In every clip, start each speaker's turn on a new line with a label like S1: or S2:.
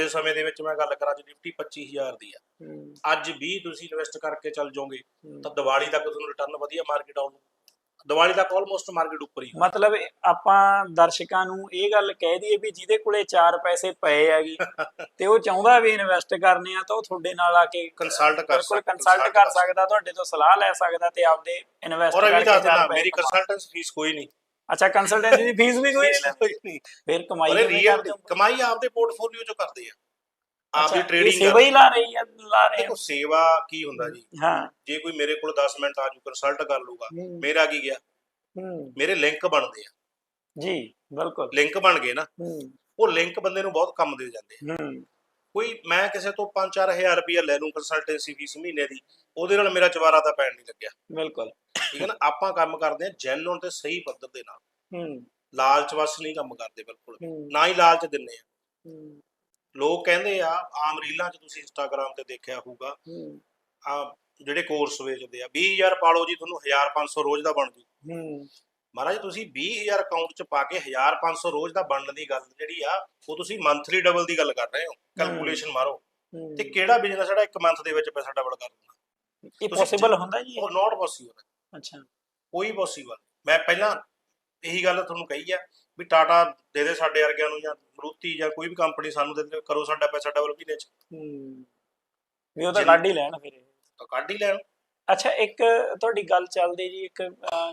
S1: ਦੇ ਸਮੇਂ ਦੇ ਵਿੱਚ ਮੈਂ ਗੱਲ ਕਰਾਂ ਜੇ ਨਿਫਟੀ 25000 ਦੀ ਆ। ਅੱਜ ਵੀ ਤੁਸੀਂ ਇਨਵੈਸਟ ਕਰਕੇ ਚੱਲ ਜਾਓਗੇ। ਤਾਂ ਦੀਵਾਲੀ ਤੱਕ ਤੁਹਾਨੂੰ ਰਿਟਰਨ ਵਧੀਆ ਮਾਰਕੀਟ ਆਉਣ ਦੀਵਾਲੀ ਤੱਕ ਆਲਮੋਸਟ ਮਾਰਕੀਟ ਉੱਪਰ ਹੀ
S2: ਮਤਲਬ ਆਪਾਂ ਦਰਸ਼ਕਾਂ ਨੂੰ ਇਹ ਗੱਲ ਕਹਿ ਦਈਏ ਵੀ ਜਿਹਦੇ ਕੋਲੇ 4 ਪੈਸੇ ਪਏ ਹੈਗੇ ਤੇ ਉਹ ਚਾਹੁੰਦਾ ਵੀ ਇਨਵੈਸਟ ਕਰਨੇ ਆ ਤਾਂ ਉਹ ਤੁਹਾਡੇ ਨਾਲ ਆ ਕੇ
S1: ਕੰਸਲਟ ਕਰ ਸਕਦਾ
S2: ਕੰਸਲਟ ਕਰ ਸਕਦਾ ਤੁਹਾਡੇ ਤੋਂ ਸਲਾਹ ਲੈ ਸਕਦਾ ਤੇ ਆਪਦੇ ਇਨਵੈਸਟ
S1: ਔਰ ਇਹ ਵੀ
S2: ਕਰਕੇ
S1: ਦੱਸ
S2: ਪੈਸੇ
S1: ਮੇਰੀ ਕੰਸਲਟੈਂਸ ਫੀਸ ਕੋਈ ਨਹੀਂ।
S2: ਅੱਛਾ ਕੰਸਲਟੈਂਸੀ ਦੀ ਫੀਸ ਵੀ ਕੋਈ ਨਹੀਂ। ਫਿਰ ਕਮਾਈ ਹੋ?
S1: ਕਮਾਈ ਆਪਦੇ ਪੋਰਟਫੋਲੀਓ ਚੋਂ ਕਰਦੇ ਆ। ਆਪਦੀ ਟ੍ਰੇਡਿੰਗ
S2: ਸੇਵਾ ਹੀ ਲਾ ਰਹੀ ਆ ਲਾ ਰਹੇ
S1: ਦੇਖੋ
S2: ਆ।
S1: ਸੇਵਾ ਕੀ ਹੁੰਦਾ ਜੀ?
S2: ਹਾਂ।
S1: ਜੇ ਕੋਈ ਮੇਰੇ ਕੋਲ 10 ਮਿੰਟ ਆਜੂ ਕੰਸਲਟ ਕਰ ਲੂਗਾ।
S2: ਹੂੰ।
S1: ਮੇਰਾ ਕੀ ਗਿਆ?
S2: ਹੂੰ।
S1: ਮੇਰੇ ਲਿੰਕ ਬਣਦੇ ਆ।
S2: ਜੀ ਬਿਲਕੁਲ।
S1: ਲਿੰਕ ਬਣ ਗਏ ਨਾ।
S2: ਹੂੰ।
S1: ਉਹ ਲਿੰਕ ਬੰਦੇ ਨੂੰ ਬਹੁਤ ਕੰਮ ਦੇ ਜਾਂਦੇ ਆ।
S2: ਹੂੰ।
S1: ਕੋਈ ਮੈਂ ਕਿਸੇ ਤੋਂ 5-4000 ਰੁਪਇਆ ਲੈ ਲੂੰ ਕੰਸਲਟੈਂਸੀ ਫੀਸ ਮਹੀਨੇ ਦੀ ਉਹਦੇ ਨਾਲ ਮੇਰਾ ਚਵਾਰਾ ਤਾਂ ਪੈਣ ਨਹੀਂ ਲੱਗਿਆ।
S2: ਬਿਲਕੁਲ।
S1: ਠੀਕ ਹੈ ਨਾ? ਆਪਾਂ ਕੰਮ ਕਰਦੇ ਆ ਜੈਨੂਨ ਤੇ ਸਹੀ ਪੱਧਰ ਦੇ ਨਾਲ।
S2: ਹੂੰ।
S1: ਲਾਲਚ ਵਸ ਨਹੀਂ ਕੰਮ ਕਰਦੇ ਬਿਲਕੁਲ। ਨਾ ਹੀ ਲਾਲਚ ਦਿੰਨੇ ਆ। ਲੋਕ ਕਹਿੰਦੇ ਆ ਆਮ ਰੀਲਾਂ 'ਚ ਤੁਸੀਂ ਇੰਸਟਾਗ੍ਰam ਤੇ ਦੇਖਿਆ ਹੋਊਗਾ। ਆ ਜਿਹੜੇ ਕੋਰਸ ਵੇਚਦੇ ਆ 20000 ਪਾਲੋ ਜੀ ਤੁਹਾਨੂੰ 1500 ਰੋਜ਼ ਦਾ ਬਣ ਜੂ।
S2: ਹੂੰ।
S1: ਮਹਾਰਾਜ ਤੁਸੀਂ 20000 ਅਕਾਊਂਟ 'ਚ ਪਾ ਕੇ 1500 ਰੋਜ਼ ਦਾ ਬਣਨ ਦੀ ਗੱਲ ਜਿਹੜੀ ਆ ਉਹ ਤੁਸੀਂ ਮੰਥਲੀ ਡਬਲ ਦੀ ਗੱਲ ਕਰ ਰਹੇ ਹੋ। ਕੈਲਕੂਲੇਸ਼ਨ ਮਾਰੋ। ਤੇ ਕਿਹੜਾ ਬਿਜ਼ਨਸ ਜਿਹੜਾ ਇੱਕ ਮੰਥ ਦੇ ਵਿੱਚ ਪੈਸਾ ਡਬਲ ਕਰ ਦਿੰਦਾ?
S2: ਇਹ ਪੋਸੀਬਲ ਹੁੰਦਾ ਜੀ?
S1: ਉਹ ਨਾਟ ਪੋਸੀਬਲ
S2: ਅੱਛਾ।
S1: ਕੋਈ ਪੋਸੀਬਲ ਮੈਂ ਪਹਿਲਾਂ ਇਹੀ ਗੱਲ ਤੁਹਾਨੂੰ ਕਹੀ ਆ ਵੀ ਟਾਟਾ ਦੇ ਦੇ ਸਾਡੇ ਵਰਗਿਆਂ ਨੂੰ ਜਾਂ ਮਰੂਤੀ ਜਾਂ ਕੋਈ ਵੀ ਕੰਪਨੀ ਸਾਨੂੰ ਦੇ ਦੇ ਕਰੋ ਸਾਡਾ ਪੈਸਾ ਡਬਲ ਮਹੀਨੇ 'ਚ।
S2: ਹੂੰ। ਵੀ ਉਹ ਤਾਂ ਕੱਢ ਹੀ ਲੈਣ ਫਿਰ ਇਹ।
S1: ਤਾਂ ਕੱਢ ਹੀ ਲੈਣ।
S2: ਅੱਛਾ ਇੱਕ ਤੁਹਾਡੀ ਗੱਲ ਚੱਲਦੀ ਜੀ ਇੱਕ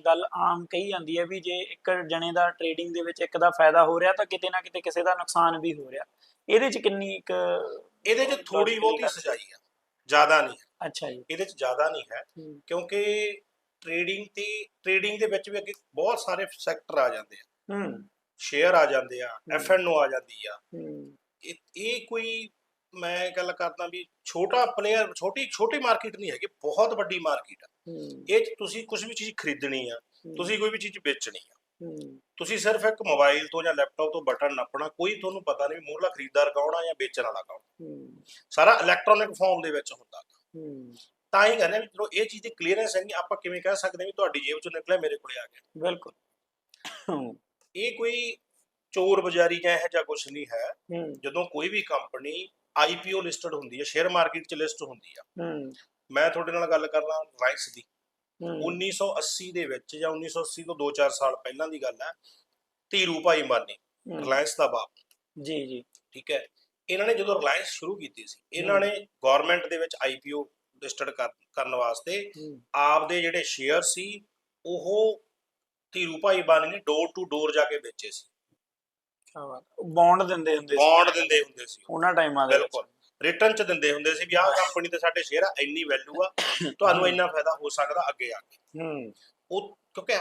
S2: ਗੱਲ ਆਮ ਕਹੀ ਜਾਂਦੀ ਹੈ ਵੀ ਜੇ ਇੱਕ ਜਣੇ ਦਾ ਟ੍ਰੇਡਿੰਗ ਦੇ ਵਿੱਚ ਇੱਕ ਦਾ ਫਾਇਦਾ ਹੋ ਰਿਹਾ ਤਾਂ ਕਿਤੇ ਨਾ ਕਿਤੇ ਕਿਸੇ ਦਾ ਨੁਕਸਾਨ ਵੀ ਹੋ ਰਿਹਾ। ਇਹਦੇ ਚ ਕਿੰਨੀ ਇੱਕ
S1: ਇਹਦੇ 'ਚ ਥੋੜੀ ਬਹੁਤੀ ਸਜਾਈ ਆ। ਜ਼ਿਆਦਾ ਨਹੀਂ।
S2: ਅੱਛਾ ਜੀ।
S1: ਇਹਦੇ 'ਚ ਜ਼ਿਆਦਾ ਨਹੀਂ ਹੂੰ। ਕਿਉਂਕਿ ਟ੍ਰੇਡਿੰਗ ਤੇ ਟ੍ਰੇਡਿੰਗ ਦੇ ਵਿੱਚ ਵੀ ਅੱਗੇ ਬਹੁਤ ਸਾਰੇ ਸੈਕਟਰ ਆ ਜਾਂਦੇ ਆ।
S2: ਹੂੰ।
S1: ਸ਼ੇਅਰ ਆ ਜਾਂਦੇ ਆ ਐਫ ਐਨ ਓ ਆ ਜਾਂਦੀ ਆ। ਇਹ ਇਹ ਕੋਈ ਮੈਂ ਗੱਲ ਕਰਦਾ ਵੀ ਛੋਟਾ ਪਲੇਅਰ ਛੋਟੀ ਛੋਟੀ ਮਾਰਕੀਟ ਨਹੀਂ ਹੈਗੀ ਬਹੁਤ ਵੱਡੀ ਮਾਰਕੀਟ ਆ। ਇਹ 'ਚ ਤੁਸੀਂ ਕੁਝ ਵੀ ਚੀਜ਼ ਖਰੀਦਣੀ ਆ ਤੁਸੀਂ ਕੋਈ ਵੀ ਚੀਜ਼ ਵੇਚਣੀ ਆ। ਤੁਸੀਂ ਸਿਰਫ ਇੱਕ ਮੋਬਾਈਲ ਤੋਂ ਜਾਂ ਲੈਪਟਾਪ ਤੋਂ ਬਟਨ ਨੱਪਣਾ ਕੋਈ ਤੁਹਾਨੂੰ ਪਤਾ ਨਹੀਂ ਮੂਹਰਲਾ ਖਰੀਦਦਾਰ ਕੌਣ ਆ ਜਾਂ ਵੇਚਣ ਵਾਲਾ ਕੌਣ। ਸਾਰਾ ਇਲੈਕਟ੍ਰੋਨਿਕ ਫਾਰਮ ਦੇ ਵਿੱਚ ਹੁੰਦਾ।
S2: ਹੂੰ।
S1: ਤਾਂ ਹੀ ਕਹਿੰਦੇ ਵੀ ਚਲੋ ਇਹ ਚੀਜ਼ ਦੀ ਕਲੀਅਰੈਂਸ ਹੈ ਨਹੀਂ ਆਪਾਂ ਕਿਵੇਂ ਕਹਿ ਸਕਦੇ ਵੀ ਤੁਹਾਡੀ ਜੇਬ ਚੋਂ ਨਿਕਲਿਆ ਮੇਰੇ ਕੋਲੇ ਆ ਗਿਆ।
S2: ਬਿਲਕੁਲ।
S1: ਇਹ ਕੋਈ ਚੋਰ ਬਜ਼ਾਰੀ ਜਾਂ ਇਹੋ ਜਿਹਾ ਕੁਝ ਨਹੀਂ ਹੈ। ਜਦੋਂ ਕੋਈ ਵੀ ਕੰਪਨੀ ਆਈਪੀਓ ਲਿਸਟਡ ਹੁੰਦੀ ਹੈ ਸ਼ੇਅਰ ਮਾਰਕੀਟ 'ਚ ਲਿਸਟ ਹੁੰਦੀ ਆ। ਮੈਂ ਤੁਹਾਡੇ ਨਾਲ ਗੱਲ ਕਰਨਾ ਰਾਈਸ ਦੀ।
S2: ਹੂੰ।
S1: 1980 ਦੇ ਵਿੱਚ ਜਾਂ 1980 ਤੋਂ 2-4 ਸਾਲ ਪਹਿਲਾਂ ਦੀ ਗੱਲ ਹੈ ਧੀਰੂ ਭਾਈ ਮਾਨੀ ਰਿਲਾਇੰਸ ਦਾ ਬਾਪ।
S2: ਜੀ ਜੀ।
S1: ਠੀਕ ਹੈ। ਇਹਨਾਂ ਨੇ ਜਦੋਂ ਰਿਲਾਇੰਸ ਸ਼ੁਰੂ ਕੀਤੀ ਸੀ ਇਹਨਾਂ ਨੇ ਗਵਰਨਮੈਂਟ ਦੇ ਵਿੱਚ ਆਈਪੀਓ ਲਿਸਟਡ ਕਰਨ ਵਾਸਤੇ ਆਪਦੇ ਜਿਹੜੇ ਸ਼ੇਅਰ ਸੀ ਉਹ ਧੀਰੂ ਭਾਈ ਬਾਨੀ ਨੇ ਡੋਰ ਟੂ ਡੋਰ ਜਾ ਕੇ ਵੇਚੇ ਸੀ।
S2: ਕਿਆ ਬਾਤ ਬੌਂਡ ਦਿੰਦੇ ਹੁੰਦੇ ਸੀ।
S1: ਬੌਂਡ ਦਿੰਦੇ ਹੁੰਦੇ ਸੀ। ਉਹ।
S2: ਉਹਨਾਂ ਟਾਈਮਾਂ ਦੇ ਵਿੱਚ।
S1: ਬਿਲਕੁਲ। ਰਿਟਰਨ ਚ ਦਿੰਦੇ ਹੁੰਦੇ ਸੀ ਵੀ ਆਹ ਕੰਪਨੀ ਤੇ ਸਾਡੇ ਸ਼ੇਅਰ ਆ ਇੰਨੀ ਵੈਲਿਊ ਆ ਤੁਹਾਨੂੰ ਇੰਨਾ ਫਾਇਦਾ ਹੋ ਸਕਦਾ ਅੱਗੇ ਆ ਕੇ।
S2: ਹੂੰ।
S1: ਉਹ ਕਿਉਂਕਿ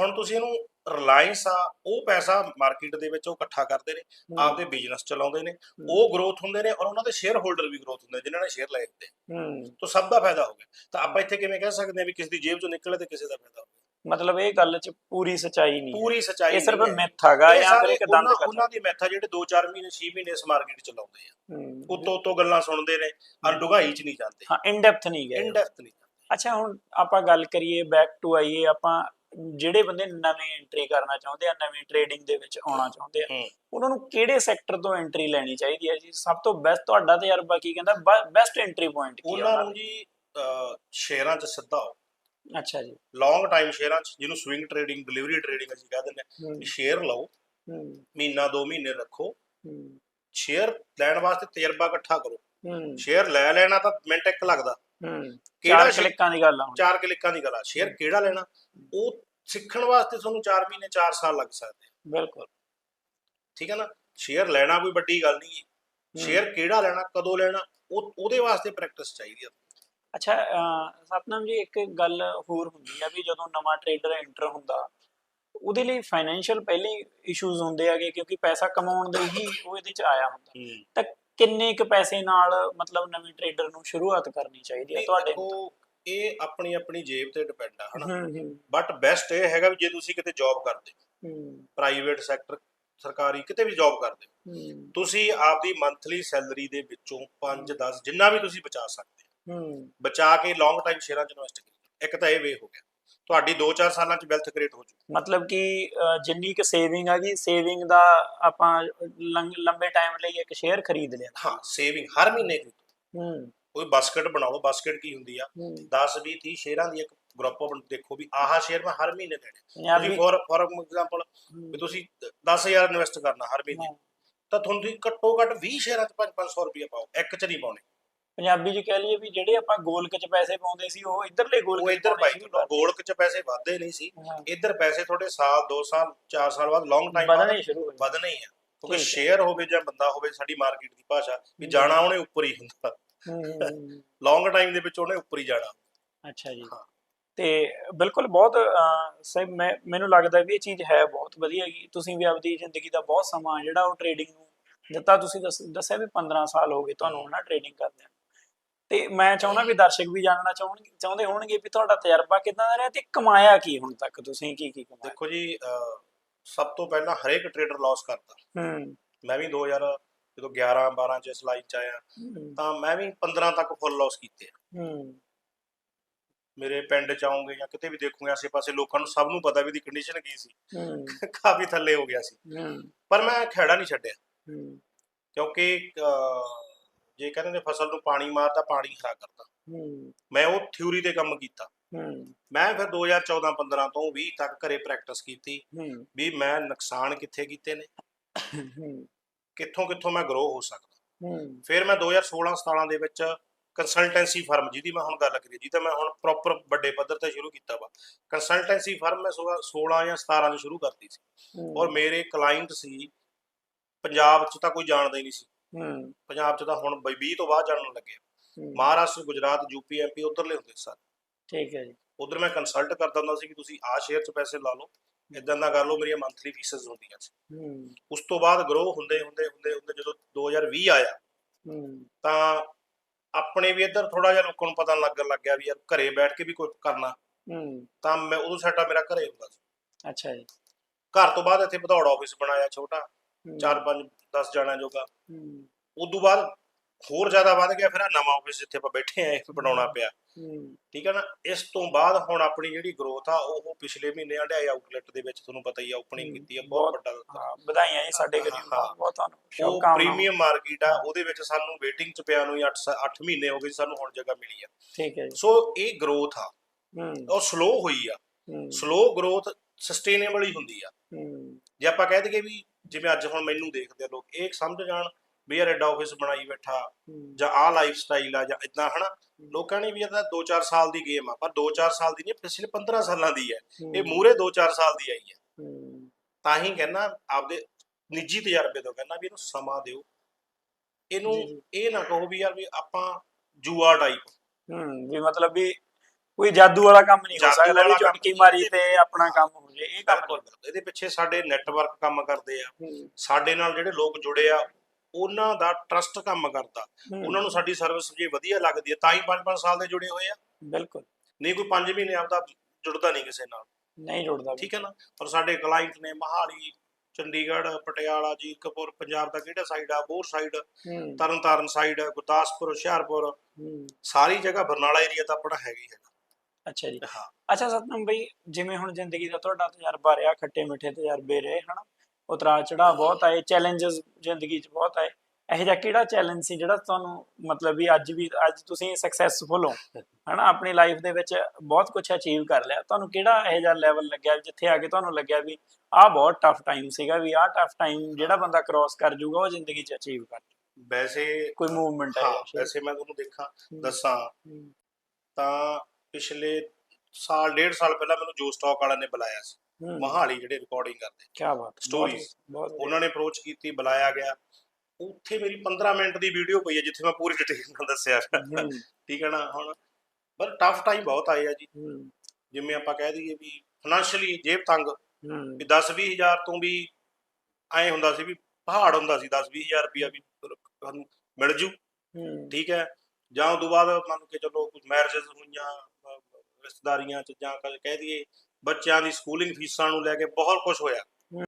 S1: ਹੁਣ ਤੁਸੀਂ ਇਹਨੂੰ ਰਿਲਾਇੰਸ ਆ ਉਹ ਪੈਸਾ ਮਾਰਕੀਟ ਦੇ ਵਿੱਚ ਉਹ ਇਕੱਠਾ ਕਰਦੇ ਨੇ ਆਪਦੇ ਬਿਜ਼ਨਸ ਚਲਾਉਂਦੇ ਨੇ ਉਹ ਗਰੋਥ ਹੁੰਦੇ ਨੇ ਔਰ ਉਹਨਾਂ ਦੇ ਸ਼ੇਅਰ ਹੋਲਡਰ ਵੀ ਗਰੋਥ ਹੁੰਦੇ ਜਿਨ੍ਹਾਂ ਨੇ ਸ਼ੇਅਰ ਲਏ ਹੁੰਦੇ
S2: ਹੂੰ।
S1: ਤਾਂ ਸਭ ਦਾ ਫਾਇਦਾ ਹੋ ਗਿਆ। ਤਾਂ ਆਪਾਂ ਇੱਥੇ ਕਿਵੇਂ ਕਹਿ ਸਕਦੇ ਹਾਂ ਵੀ ਕਿਸੇ ਦੀ ਜੇਬ ਚੋਂ ਨਿਕਲੇ ਤੇ ਕਿਸੇ ਦਾ ਫਾਇਦਾ ਹੋ
S2: ਮਤਲਬ ਇਹ ਗੱਲ ਚ ਪੂਰੀ ਸਚਾਈ ਨਹੀਂ।
S1: ਪੂਰੀ ਸਚਾਈ
S2: ਇਹ ਸਿਰਫ। ਮਿੱਥ ਹੈਗਾ ਜਾਂ ਫਿਰ ਇੱਕ ਦੰਦ ਕਥਾ?
S1: ਉਹਨਾਂ ਦੀ ਮੈਥਾ ਜਿਹੜੇ 2-4 ਮਹੀਨੇ 6 ਮਹੀਨੇ ਇਸ ਮਾਰਕੀਟ ਚ ਲਾਉਂਦੇ ਆ। ਉੱਤੋਂ ਉੱਤੋਂ ਗੱਲਾਂ ਸੁਣਦੇ ਨੇ ਔਰ ਡੁਗਾਈ ਚ ਨਹੀਂ ਜਾਂਦੇ।
S2: ਹਾਂ ਇਨ ਡੈਪਥ ਨਹੀਂ ਗਏ
S1: ਇਨ ਡੈਪਥ ਨਹੀਂ।
S2: ਅੱਛਾ ਹੁਣ ਆਪਾਂ ਗੱਲ ਕਰੀਏ ਬੈਕ ਟੂ ਆਈਏ ਆਪਾਂ ਜਿਹੜੇ ਬੰਦੇ ਨਵੀਂ ਐਂਟਰੀ ਕਰਨਾ ਚਾਹੁੰਦੇ ਆ ਨਵੀਂ ਟ੍ਰੇਡਿੰਗ ਦੇ ਵਿੱਚ ਆਉਣਾ ਚਾਹੁੰਦੇ ਆ। ਉਹਨਾਂ ਨੂੰ ਕਿਹੜੇ ਸੈਕਟਰ ਤੋਂ ਐਂਟਰੀ ਲੈਣੀ ਚਾਹੀਦੀ ਹੈ ਜੀ? ਸਭ ਤੋਂ ਬੈਸਟ ਤੁਹਾਡਾ ਤਜਰਬਾ ਕੀ ਕਹਿੰਦਾ ਬੈਸਟ ਐਂਟਰੀ ਪੁਆਇੰਟ ਕੀ
S1: ਉਹਨਾਂ ਨੂੰ ਜੀ ਸ਼ੇਅਰਾਂ 'ਚ ਸਿੱਧਾ ਹੋ?
S2: ਅੱਛਾ ਜੀ।
S1: ਲੌਂਗ ਟਾਈਮ ਸ਼ੇਅਰਾਂ 'ਚ ਜਿਹਨੂੰ ਸਵਿੰਗ ਟ੍ਰੇਡਿੰਗ ਡਿਲੀਵਰੀ ਟ੍ਰੇਡਿੰਗ ਅਸੀਂ ਕਹਿ ਦਿੰਦੇ ਸ਼ੇਅਰ ਲਓ। ਮਹੀਨਾ ਦੋ ਮਹੀਨੇ ਰੱਖੋ। ਸ਼ੇਅਰ ਲੈਣ ਵਾਸਤੇ ਤਜਰਬਾ ਇਕੱਠਾ ਕਰੋ। ਸ਼ੇਅਰ ਲੈ ਲੈਣਾ ਤਾਂ ਮਿੰਟ ਇੱਕ ਲੱਗਦਾ।
S2: ਹੂੰ।
S1: ਕਿਹੜਾ
S2: ਚਾਰ
S1: ਸ਼ੇ-
S2: ਕਲਿੱਕਾਂ ਦੀ ਗੱਲ ਆ ਹੁਣ।
S1: ਚਾਰ ਕਲਿੱਕਾਂ ਦੀ ਗੱਲ ਆ। ਸ਼ੇਅਰ ਕਿਹੜਾ ਲੈਣਾ? ਉਹ ਸਿੱਖਣ ਵਾਸਤੇ ਤੁਹਾਨੂੰ 4 ਮਹੀਨੇ 4 ਸਾਲ ਲੱਗ ਸਕਦੇ ਆ।
S2: ਬਿਲਕੁਲ।
S1: ਠੀਕ ਹੈ ਨਾ? ਸ਼ੇਅਰ ਲੈਣਾ ਕੋਈ ਵੱਡੀ ਗੱਲ ਨਹੀਂ
S2: ਹੂੰ।
S1: ਸ਼ੇਅਰ ਕਿਹੜਾ ਲੈਣਾ ਕਦੋਂ ਲੈਣਾ ਉਹ ਉਹਦੇ ਵਾਸਤੇ ਪ੍ਰੈਕਟਿਸ ਚਾਹੀਦੀ ਆ।
S2: ਅੱਛਾ ਅਹ, ਸਤਨਾਮ ਜੀ ਇੱਕ ਗੱਲ ਹੋਰ ਹੁੰਦੀ ਆ ਵੀ ਜਦੋਂ ਨਵਾਂ ਟ੍ਰੇਡਰ ਐਂਟਰ ਹੁੰਦਾ ਉਹਦੇ ਲਈ ਫਾਈਨੈਂਸ਼ੀਅਲ ਪਹਿਲੇ ਇਸ਼ੂਜ਼ ਹੁੰਦੇ ਆਗੇ ਕਿਉਂਕਿ ਪੈਸਾ ਕਮਾਉਣ ਦੇ ਹੀ ਉਹ ਇਹਦੇ ਚ ਆਇਆ ਹੁੰਦਾ। ਤਾਂ ਕਿੰਨੇ ਕੁ ਪੈਸੇ ਨਾਲ ਮਤਲਬ ਨਵੇਂ ਟ੍ਰੇਡਰ ਨੂੰ ਸ਼ੁਰੂਆਤ ਕਰਨੀ ਚਾਹੀਦੀ ਹੈ ਤੁਹਾਡੇ
S1: ਦੇਖੋ ਇਹ ਆਪਣੀ ਆਪਣੀ ਜੇਬ ਤੇ ਡਿਪੈਂਡ ਆ ਹਨਾ? ਬਟ ਬੈਸਟ ਇਹ ਹੈਗਾ ਵੀ ਜੇ ਤੁਸੀਂ ਕਿਤੇ ਜੌਬ ਕਰਦੇ
S2: ਹੂੰ।
S1: ਪ੍ਰਾਈਵੇਟ ਸੈਕਟਰ ਸਰਕਾਰੀ ਕਿਤੇ ਵੀ ਜੌਬ ਕਰਦੇ ਤੁਸੀਂ ਆਪਦੀ ਮੰਥਲੀ ਸੈਲਰੀ ਦੇ ਵਿੱਚੋਂ 5 10 ਜਿੰਨਾ ਵੀ ਤੁਸੀਂ ਬਚਾ ਸਕਦੇ ਹੋ
S2: ਹੂੰ।
S1: ਬਚਾ ਕੇ ਲੌਂਗ ਟਾਈਮ ਸ਼ੇਅਰਾਂ 'ਚ ਇਨਵੈਸਟ ਕਰੋ ਇੱਕ ਤਾਂ ਇਹ ਵੇ ਹੋ ਗਿਆ। ਤੁਹਾਡੀ 2-4 ਸਾਲਾਂ ਚ ਵੈਲਥ ਕ੍ਰੀਏਟ ਹੋ ਜੂ
S2: ਮਤਲਬ ਕਿ ਜਿੰਨੀ ਕੁ ਸੇਵਿੰਗ ਆ ਗਈ ਸੇਵਿੰਗ ਦਾ ਆਪਾਂ ਲੰਬੇ ਟਾਈਮ ਲਈ ਇੱਕ ਸ਼ੇਅਰ ਖਰੀਦ ਲਿਆ।
S1: ਹਾਂ ਸੇਵਿੰਗ ਹਰ ਮਹੀਨੇ ਦੀ
S2: ਹੂੰ।
S1: ਕੋਈ ਬਾਸਕਟ ਬਣਾ ਲਓ ਬਾਸਕਟ ਕੀ ਹੁੰਦੀ ਆ?
S2: ਹੂੰ।
S1: 10 20 30 ਸ਼ੇਅਰਾਂ ਦੀ ਇੱਕ ਗਰੁੱਪ ਦੇਖੋ ਵੀ ਆਹ ਸ਼ੇਅਰ ਮੈਂ ਹਰ ਮਹੀਨੇ ਦੇਣੇ। ਤੁਸੀਂ ਫੋਰ ਫੋਰ ਐਗਜ਼ਾਮਪਲ ਵੀ ਤੁਸੀਂ 10000 ਇਨਵੈਸਟ ਕਰਨਾ ਹਰ ਮਹੀਨੇ। ਤਾਂ ਤੁਹਾਨੂੰ ਘੱਟੋ ਘੱਟ 20 ਸ਼ੇਅਰਾਂ 'ਚ 5-500 ਰੁਪਏ ਪਾਓ। ਇੱਕ 'ਚ ਨਹੀਂ ਪਾਉਣੇ।
S2: ਪੰਜਾਬੀ ਚ ਕਹਿ ਲਈਏ ਵੀ ਜਿਹੜੇ ਆਪਾਂ ਗੋਲਕ ਚ ਪੈਸੇ ਪਾਉਂਦੇ ਸੀ ਉਹ ਇਧਰਲੇ ਗੋਲਕ
S1: ਉਹ ਇੱਧਰ ਪਾਈ ਗੋਲਕ 'ਚ ਪੈਸੇ ਵੱਧਦੇ ਨਹੀਂ ਸੀ। ਇੱਧਰ ਪੈਸੇ ਤੁਹਾਡੇ ਸਾਲ 2 ਸਾਲ 4 ਸਾਲ ਬਾਅਦ ਲੌਂਗ ਟਾਈਮ ਬਾਅਦ
S2: ਵਧਣੇ ਸ਼ੁਰੂ ਹੋ ਗਏ।
S1: ਵਧਣੇ ਆ। ਕਿਉਂਕਿ। ਸ਼ੇਅਰ ਹੋਵੇ ਜਾਂ ਬੰਦਾ ਹੋਵੇ ਸਾਡੀ ਮਾਰਕੀਟ ਦੀ ਭਾਸ਼ਾ ਵੀ। ਜਾਣਾ ਉਹਨੇ ਉੱਪਰ ਹੀ ਹੁੰਦਾ। ਲੌਂਗ ਟਾਈਮ ਦੇ ਵਿੱਚ ਉਹਨੇ ਉੱਪਰ ਹੀ ਜਾਣਾ।
S2: ਅੱਛਾ ਜੀ। ਤੇ ਬਿਲਕੁਲ ਬਹੁਤ ਸਹੀ ਮੈਂ ਮੈਨੂੰ ਲੱਗਦਾ ਵੀ ਇਹ ਚੀਜ਼ ਹੈ ਬਹੁਤ ਵਧੀਆ ਹੈਗੀ ਤੁਸੀਂ ਵੀ ਆਪਦੀ ਜ਼ਿੰਦਗੀ ਦਾ ਬਹੁਤ ਸਮਾਂ ਜਿਹੜਾ ਉਹ ਟ੍ਰੇਡਿੰਗ ਨੂੰ ਦਿੱਤਾ ਤੁਸੀਂ ਦੱਸ- ਦੱਸਿਆ ਵੀ 15 ਸਾਲ ਹੋ ਗਏ ਤੁਹਾਨੂੰ ਹਨਾ ਟ੍ਰੇਡਿੰਗ ਕਰਦਿਆਂ। ਤੇ ਮੈਂ ਚਾਹੁੰਦਾ ਵੀ ਦਰਸ਼ਕ ਵੀ ਜਾਣਨਾ ਚਾਹੁਣਗੇ ਚਾਹੁੰਦੇ ਹੋਣਗੇ ਵੀ ਤੁਹਾਡਾ ਤਜਰਬਾ ਕਿਦਾਂ ਦਾ ਰਿਹਾ ਤੇ ਕਮਾਇਆ ਕੀ ਹੁਣ ਤੱਕ ਤੁਸੀਂ ਕੀ ਕੀ ਕਮਾਇਆ?
S1: ਦੇਖੋ ਜੀ ਸਭ ਤੋਂ ਪਹਿਲਾਂ ਹਰੇਕ ਟ੍ਰੇਡਰ ਲਾਸ ਕਰਦਾ
S2: ਹੂੰ।
S1: ਮੈਂ ਵੀ 2000 ਜਦੋਂ 11 12 ਚ ਇਸ ਲਾਈਨ ਚ ਆਇਆ ਤਾਂ ਮੈਂ ਵੀ 15 ਤੱਕ ਫੁੱਲ ਲਾਸ ਕੀਤੇ।
S2: ਹੂੰ।
S1: ਮੇਰੇ ਪਿੰਡ ਚ ਆਉਂਗੇ ਜਾਂ ਕਿਤੇ ਵੀ ਦੇਖੂਗੇ ਆਸੇ-ਪਾਸੇ ਲੋਕਾਂ ਨੂੰ ਸਭ ਨੂੰ ਪਤਾ ਵੀ ਇਹਦੀ ਕੰਡੀਸ਼ਨ ਕੀ ਸੀ। ਕਾਫੀ ਥੱਲੇ ਹੋ ਗਿਆ ਸੀ। ਪਰ ਮੈਂ ਖੇੜਾ ਨਹੀਂ ਛੱਡਿਆ। ਕਿਉਂਕਿ ਜੇ ਕਹਿੰਦੇ ਨੇ ਫਸਲ ਨੂੰ ਪਾਣੀ ਮਾਰਦਾ ਪਾਣੀ ਹਰਾ ਕਰਦਾ
S2: ਹੂੰ।
S1: ਮੈਂ ਉਹ ਥਿਊਰੀ ਤੇ ਕੰਮ ਕੀਤਾ।
S2: ਹੂੰ।
S1: ਮੈਂ ਫਿਰ 2014 15 ਤੋਂ 20 ਤੱਕ ਘਰੇ ਪ੍ਰੈਕਟਿਸ ਕੀਤੀ ਵੀ ਮੈਂ ਨੁਕਸਾਨ ਕਿੱਥੇ ਕੀਤੇ ਨੇ। ਕਿੱਥੋਂ ਕਿੱਥੋਂ ਮੈਂ ਗਰੋ ਹੋ ਸਕਦਾ। ਫਿਰ ਮੈਂ 2016 17 ਦੇ ਵਿੱਚ ਕੰਸਲਟੈਂਸੀ ਫਰਮ ਜਿਹਦੀ ਮੈਂ ਹੁਣ ਗੱਲ ਕਰੀ ਜਿਹਦਾ ਮੈਂ ਹੁਣ ਪ੍ਰੋਪਰ ਵੱਡੇ ਪੱਧਰ ਤੇ ਸ਼ੁਰੂ ਕੀਤਾ ਵਾ। ਕੰਸਲਟੈਂਸੀ ਫਰਮ ਮੈਂ 16 ਜਾਂ 17 ਚ ਸ਼ੁਰੂ ਕਰਤੀ ਸੀ। ਔਰ ਮੇਰੇ ਕਲਾਇੰਟ ਸੀ ਪੰਜਾਬ ਚ ਤਾਂ ਕੋਈ ਜਾਣਦਾ ਹੀ ਨਹੀਂ ਸੀ।
S2: ਹੂੰ।
S1: ਪੰਜਾਬ ਚ ਤਾਂ ਹੁਣ ਬਈ 20 ਤੋਂ ਬਾਅਦ ਜਾਣਨ ਲੱਗੇ। ਮਹਾਰਾਸ਼ਟਰ ਗੁਜਰਾਤ ਯੂਪੀ ਐਮਪੀ ਉਧਰਲੇ ਹੁੰਦੇ ਸਨ।
S2: ਠੀਕ ਹੈ ਜੀ।
S1: ਉਧਰ ਮੈਂ ਕੰਸਲਟ ਕਰਦਾ ਹੁੰਦਾ ਸੀ ਕਿ ਤੁਸੀਂ ਆਹ ਸ਼ੇਅਰ 'ਚ ਪੈਸੇ ਲਾ ਲਓ। ਇਦਾਂ ਦਾ ਕਰ ਲਓ ਮੇਰੀਆਂ ਮੰਥਲੀ ਫੀਸਸ ਹੁੰਦੀਆਂ ਸੀ। ਉਸ ਤੋਂ ਬਾਅਦ ਗਰੋ ਹੁੰਦੇ ਹੁੰਦੇ ਹੁੰਦੇ ਹੁੰਦੇ ਜਦੋਂ 2020 ਆਇਆ ਤਾਂ ਆਪਣੇ ਵੀ ਇੱਧਰ ਥੋੜਾ ਜਿਹਾ ਲੋਕਾਂ ਨੂੰ ਪਤਾ ਲੱਗਣ ਲੱਗ ਗਿਆ ਵੀ ਯਾਰ ਘਰੇ ਬੈਠ ਕੇ ਵੀ ਕੁਝ ਕਰਨਾ। ਤਾਂ ਮੈਂ ਉਦੋਂ ਸਾਡਾ ਮੇਰਾ ਘਰੇ ਹੁੰਦਾ ਸੀ।
S2: ਅੱਛਾ ਜੀ।
S1: ਘਰ ਤੋਂ ਬਾਅਦ ਇੱਥੇ ਭਦੌੜ ਆਫਿਸ ਬਣਾਇਆ ਛੋਟਾ। 4 5 10 ਜਾਣਾ ਜੋਗਾ। ਉਦੋਂ ਬਾਅਦ ਹੋਰ ਜ਼ਿਆਦਾ ਵੱਧ ਗਿਆ ਫਿਰ ਆਹ ਨਵਾਂ ਆਫਿਸ ਜਿੱਥੇ ਆਪਾਂ ਬੈਠੇ ਆ ਇਹ ਬਣਾਉਣਾ ਪਿਆ। ਠੀਕ ਹੈ ਨਾ? ਇਸ ਤੋਂ ਬਾਅਦ ਹੁਣ ਆਪਣੀ ਜਿਹੜੀ ਗਰੋਥ ਆ ਉਹ ਪਿਛਲੇ ਮਹੀਨੇ ਹੰਡਾਈ ਆਊਟਲੈਟ ਦੇ ਵਿੱਚ ਤੁਹਾਨੂੰ ਪਤਾ ਹੀ ਆ ਓਪਨਿੰਗ ਕੀਤੀ ਆ ਬਹੁਤ ਵੱਡਾ
S2: ਵਧਾਈਆਂ ਜੀ ਸਾਡੇ ਕਰੀ
S1: ਹਾਂ,
S2: ਬਹੁਤ ਬਹੁਤ ਤੁਹਾਨੂੰ
S1: ਉਹ ਪ੍ਰੀਮੀਅਮ ਮਾਰਕੀਟ ਆ ਉਹਦੇ ਵਿੱਚ ਸਾਨੂੰ ਵੇਟਿੰਗ ਚ ਪਿਆ ਨੂੰ 8 8 ਮਹੀਨੇ ਹੋ ਗਏ ਸਾਨੂੰ ਹੁਣ ਜਗ੍ਹਾ ਮਿਲੀ ਆ।
S2: ਠੀਕ ਹੈ ਜੀ।
S1: ਸੋ ਇਹ ਗਰੋਥ ਆ। ਉਹ ਸਲੋ ਹੋਈ ਆ।
S2: ਹੂੰ।
S1: ਸਲੋ ਗਰੋਥ ਸਸਟੇਨੇਬਲ ਹੀ ਹੁੰਦੀ ਆ। ਜੇ ਆਪਾਂ ਕਹਿ ਦਈਏ ਵੀ ਜਿਵੇਂ ਅੱਜ ਹੁਣ ਮੈਨੂੰ ਦੇਖਦੇ ਆ ਲੋਕ ਇਹ ਸਮਝ ਜਾਣ ਵੀ ਯਾਰ ਐਡਾ ਆਫਿਸ ਬਣਾਈ ਬੈਠਾ ਜਾਂ ਆਹ ਲਾਈਫ ਸਟਾਈਲ ਆ ਜਾਂ ਇਦਾਂ ਹਨਾ? ਲੋਕਾਂ ਨੇ ਵੀ ਇਹਦਾ 2-4 ਸਾਲ ਦੀ ਗੇਮ ਆ ਪਰ 2-4 ਸਾਲ ਦੀ ਨਹੀਂ ਪਿਛਲੇ 15 ਸਾਲਾਂ ਦੀ ਹੈ। ਇਹ ਮੂਰੇ 2-4 ਸਾਲ ਦੀ ਆਈ ਹੈ। ਤਾਂ ਹੀ ਕਹਿੰਦਾ ਆਪਦੇ ਨਿੱਜੀ ਤਜਰਬੇ ਤੋਂ ਕਹਿੰਦਾ ਵੀ ਇਹਨੂੰ ਸਮਾਂ ਦਿਓ। ਇਹਨੂੰ। ਇਹ ਨਾ ਕਹੋ ਵੀ ਯਾਰ ਵੀ ਆਪਾਂ ਜੂਆ ਟਾਈਪ
S2: ਹੂੰ ਵੀ ਮਤਲਬ ਵੀ ਕੋਈ ਜਾਦੂ ਵਾਲਾ ਕੰਮ ਨਹੀਂ ਹੋ ਸਕਦਾ ਵੀ
S1: ਨਹੀਂ।
S2: ਮਾਰੀ ਤੇ ਆਪਣਾ ਕੰਮ ਹੋ ਜੇ ਇਹ ਕੰਮ
S1: ਬਿਲਕੁਲ ਇਹਦੇ ਪਿੱਛੇ ਸਾਡੇ ਨੈਟਵਰਕ ਕੰਮ ਕਰਦੇ ਆ। ਸਾਡੇ ਨਾਲ ਜਿਹੜੇ ਲੋਕ ਜੁੜੇ ਆ ਉਹਨਾਂ ਦਾ ਟਰਸਟ ਕੰਮ ਕਰਦਾ। ਉਹਨਾਂ ਨੂੰ ਸਾਡੀ ਸਰਵਿਸ ਜੇ ਵਧੀਆ ਲੱਗਦੀ ਹੈ ਤਾਂ ਹੀ 5-5 ਸਾਲ ਦੇ ਜੁੜੇ ਹੋਏ ਆ।
S2: ਬਿਲਕੁਲ।
S1: ਨਹੀਂ ਕੋਈ 5 ਮਹੀਨੇ ਆਪਦਾ ਜੁੜਦਾ ਨਹੀਂ ਕਿਸੇ ਨਾਲ।
S2: ਨਹੀਂ ਜੁੜਦਾ
S1: ਠੀਕ ਹੈ ਨਾ? ਪਰ ਸਾਡੇ ਕਲਾਇੰਟ ਨੇ ਮਹਾਲੀ ਚੰਡੀਗੜ੍ਹ ਪਟਿਆਲਾ ਜੀਰਕਪੁਰ ਪੰਜਾਬ ਦਾ ਕਿਹੜਾ ਸਾਈਡ ਆ? Bore side Tarn Taran side Gurdaspur Hoshiarpur. ਸਾਰੀ ਜਗ੍ਹਾ ਬਰਨਾਲਾ ਏਰੀਆ ਤਾਂ ਆਪਣਾ ਹੈਗਾ ਹੀ।
S2: ਅੱਛਾ ਜੀ।
S1: ਹਾਂ।
S2: ਅੱਛਾ ਸਤਨਾਮ ਬਈ ਜਿਵੇਂ ਹੁਣ ਜ਼ਿੰਦਗੀ ਦਾ ਤੁਹਾਡਾ ਤਜਰਬਾ ਰਿਹਾ ਖੱਟੇ ਮਿੱਠੇ ਤਜਰਬੇ ਰਹੇ ਹਨਾ? ਉਤਰਾ ਚੜਾ ਬਹੁਤ ਆਏ ਚੈਲੰਜਸ ਜ਼ਿੰਦਗੀ 'ਚ ਬਹੁਤ ਆਏ। ਇਹੋ ਜਿਹਾ ਕਿਹੜਾ ਚੈਲੰਜ ਸੀ ਜਿਹੜਾ ਤੁਹਾਨੂੰ ਮਤਲਬ ਵੀ ਅੱਜ ਵੀ ਅੱਜ ਤੁਸੀਂ ਸਕਸੈਸਫੁਲ ਹੋ ਹਨਾ? ਆਪਣੀ ਲਾਈਫ ਦੇ ਵਿੱਚ ਬਹੁਤ ਕੁਝ ਅਚੀਵ ਕਰ ਲਿਆ। ਤੁਹਾਨੂੰ ਕਿਹੜਾ ਇਹੋ ਜਿਹਾ ਲੈਵਲ ਲੱਗਿਆ ਜਿੱਥੇ ਆ ਕੇ ਤੁਹਾਨੂੰ ਲੱਗਿਆ ਵੀ ਆਹ ਬਹੁਤ ਟਫ ਟਾਈਮ ਸੀਗਾ ਵੀ ਆਹ ਟਫ ਟਾਈਮ ਜਿਹੜਾ ਬੰਦਾ ਕ੍ਰਾਸ ਕਰ ਜਾਊਗਾ ਉਹ ਜ਼ਿੰਦਗੀ 'ਚ ਅਚੀਵ ਕਰ
S1: ਵੈਸੇ
S2: ਕੋਈ ਮੂਵਮੈਂਟ ਹੈ
S1: ਵੈਸੇ ਮੈਂ ਤੁਹਾਨੂੰ ਦੇਖਾਂ ਦੱਸਾਂ। ਤਾਂ ਪਿਛਲੇ ਸਾਲ ਡੇਢ ਸਾਲ ਪਹਿਲਾਂ ਮੈਨੂੰ ਜੋ ਸਟਾਕ ਵਾਲਿਆਂ ਨੇ ਬੁਲਾਇਆ ਸੀ। ਮਹਾਲੀ ਜਿਹੜੇ ਰਿਕਾਰਡਿੰਗ ਕਰਦੇ।
S2: ਕੀ ਬਾਤ ਵਧੀਆ।
S1: ਉਹਨਾਂ ਨੇ ਅਪਰੋਚ ਕੀਤੀ ਬੁਲਾਇਆ ਗਿਆ। ਉੱਥੇ ਮੇਰੀ 15 ਮਿੰਟ ਦੀ ਵੀਡੀਓ ਪਈ ਹੈ ਜਿੱਥੇ ਮੈਂ ਪੂਰੀ ਡਿਟੇਲ ਨਾਲ ਦੱਸਿਆ। ਠੀਕ ਹੈ ਨਾ ਹੁਣ। ਪਰ ਟਫ ਟਾਈਮ ਬਹੁਤ ਆਏ ਆ ਜੀ। ਜਿਵੇਂ ਆਪਾਂ ਕਹਿ ਦਈਏ ਵੀ ਫਾਈਨੈਂਸ਼ੀਅਲੀ ਜੇਬ ਤੰਗ। ਵੀ 10 20 ਹਜ਼ਾਰ ਤੋਂ ਵੀ ਐ ਹੁੰਦਾ ਸੀ ਵੀ ਪਹਾੜ ਹੁੰਦਾ ਸੀ 10 20 ਹਜ਼ਾਰ ਰੁਪਇਆ ਵੀ ਤੁਹਾਨੂੰ ਮਿਲ ਜੂ। ਠੀਕ ਹੈ। ਜਾਂ ਉਦੋਂ ਬਾਅਦ ਮੰਨ ਕੇ ਚਲੋ ਕੁਝ ਮੈਰਿਜਸ ਹੋਈਆਂ ਰਿਸ਼ਤੇਦਾਰੀਆਂ ਚ ਜਾਂ ਕਹਿ ਦਈਏ, ਬੱਚਿਆਂ ਦੀ ਸਕੂਲਿੰਗ ਫੀਸਾਂ ਨੂੰ ਲੈ ਕੇ ਬਹੁਤ ਕੁਝ ਹੋਇਆ।